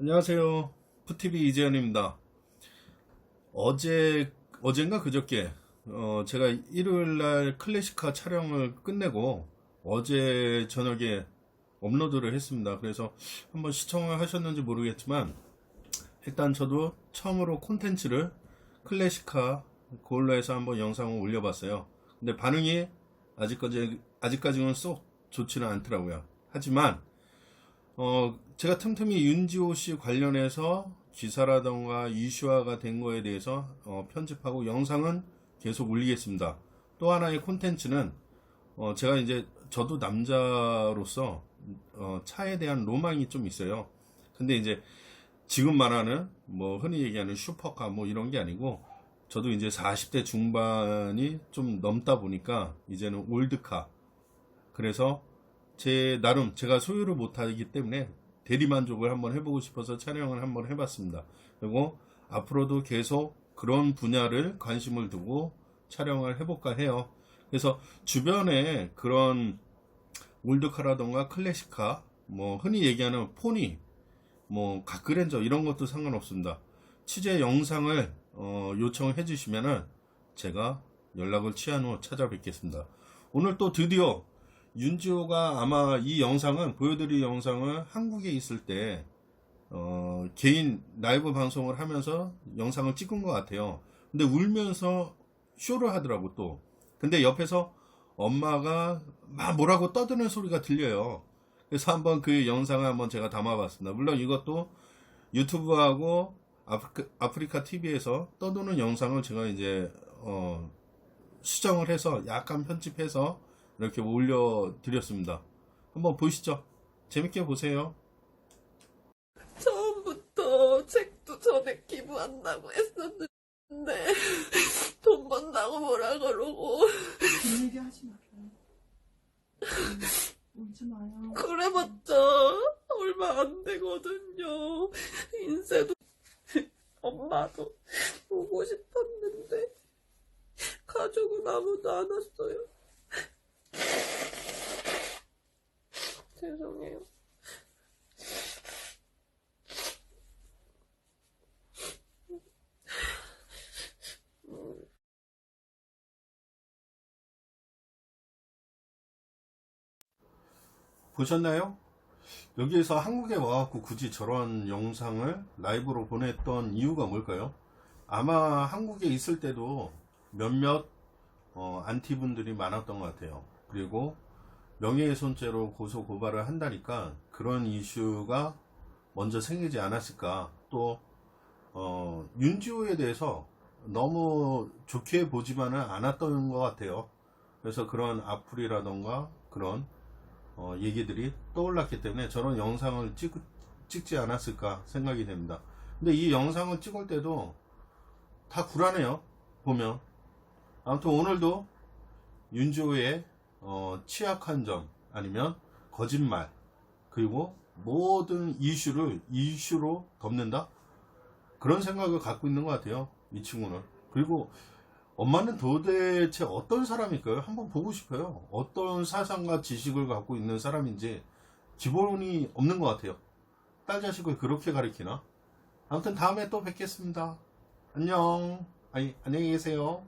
안녕하세요. 푸티비 이재현입니다. 어제, 어젠가 그저께, 어, 제가 일요일 날 클래식카 촬영을 끝내고 어제 저녁에 업로드를 했습니다. 그래서 한번 시청을 하셨는지 모르겠지만, 일단 저도 처음으로 콘텐츠를 클래식카 그걸로 해서 한번 영상을 올려봤어요. 근데 반응이 아직까지, 아직까지는 쏙 좋지는 않더라고요. 하지만, 어, 제가 틈틈이 윤지호 씨 관련해서 기사라던가 이슈화가 된 거에 대해서 어, 편집하고 영상은 계속 올리겠습니다. 또 하나의 콘텐츠는 어, 제가 이제 저도 남자로서 어, 차에 대한 로망이 좀 있어요. 근데 이제 지금 말하는 뭐 흔히 얘기하는 슈퍼카 뭐 이런 게 아니고 저도 이제 40대 중반이 좀 넘다 보니까 이제는 올드카 그래서 제 나름 제가 소유를 못하기 때문에 대리 만족을 한번 해보고 싶어서 촬영을 한번 해봤습니다. 그리고 앞으로도 계속 그런 분야를 관심을 두고 촬영을 해볼까 해요. 그래서 주변에 그런 올드카라던가 클래식카, 뭐 흔히 얘기하는 포니, 뭐 가크렌저 이런 것도 상관없습니다. 취재 영상을 어, 요청해 주시면은 제가 연락을 취한 후 찾아뵙겠습니다. 오늘 또 드디어 윤지호가 아마 이 영상은 보여드릴 영상을 한국에 있을 때 어, 개인 라이브 방송을 하면서 영상을 찍은 것 같아요. 근데 울면서 쇼를 하더라고 또. 근데 옆에서 엄마가 막 뭐라고 떠드는 소리가 들려요. 그래서 한번 그 영상을 한번 제가 담아봤습니다. 물론 이것도 유튜브하고 아프리카, 아프리카 TV에서 떠도는 영상을 제가 이제 어, 수정을 해서 약간 편집해서 이렇게 올려드렸습니다. 한번 보시죠. 재밌게 보세요. 처음부터 책도 전에 기부한다고 했었는데 돈 번다고 뭐라 그러고 그런 얘기 하지 말아요. 음, 울지 마요. 그래봤자 얼마 안 되거든요. 인쇄도 엄마도 보고 싶었는데 가족은 아무도 안 왔어요. 죄송해요. 보셨나요? 여기에서 한국에 와갖고 굳이 저런 영상을 라이브로 보냈던 이유가 뭘까요? 아마 한국에 있을 때도 몇몇 어, 안티분들이 많았던 것 같아요. 그리고 명예훼손죄로 고소 고발을 한다니까 그런 이슈가 먼저 생기지 않았을까. 또 어, 윤지호에 대해서 너무 좋게 보지만은 않았던 것 같아요. 그래서 그런 악플이라던가 그런 어, 얘기들이 떠올랐기 때문에 저런 영상을 찍, 찍지 않았을까 생각이 됩니다. 근데 이 영상을 찍을 때도 다 불안해요. 보면. 아무튼 오늘도 윤지호의 어, 취약한 점 아니면 거짓말 그리고 모든 이슈를 이슈로 덮는다 그런 생각을 갖고 있는 것 같아요. 이 친구는. 그리고 엄마는 도대체 어떤 사람일까요? 한번 보고 싶어요. 어떤 사상과 지식을 갖고 있는 사람인지 기본이 없는 것 같아요. 딸 자식을 그렇게 가리키나? 아무튼 다음에 또 뵙겠습니다. 안녕. 아니, 안녕히 계세요.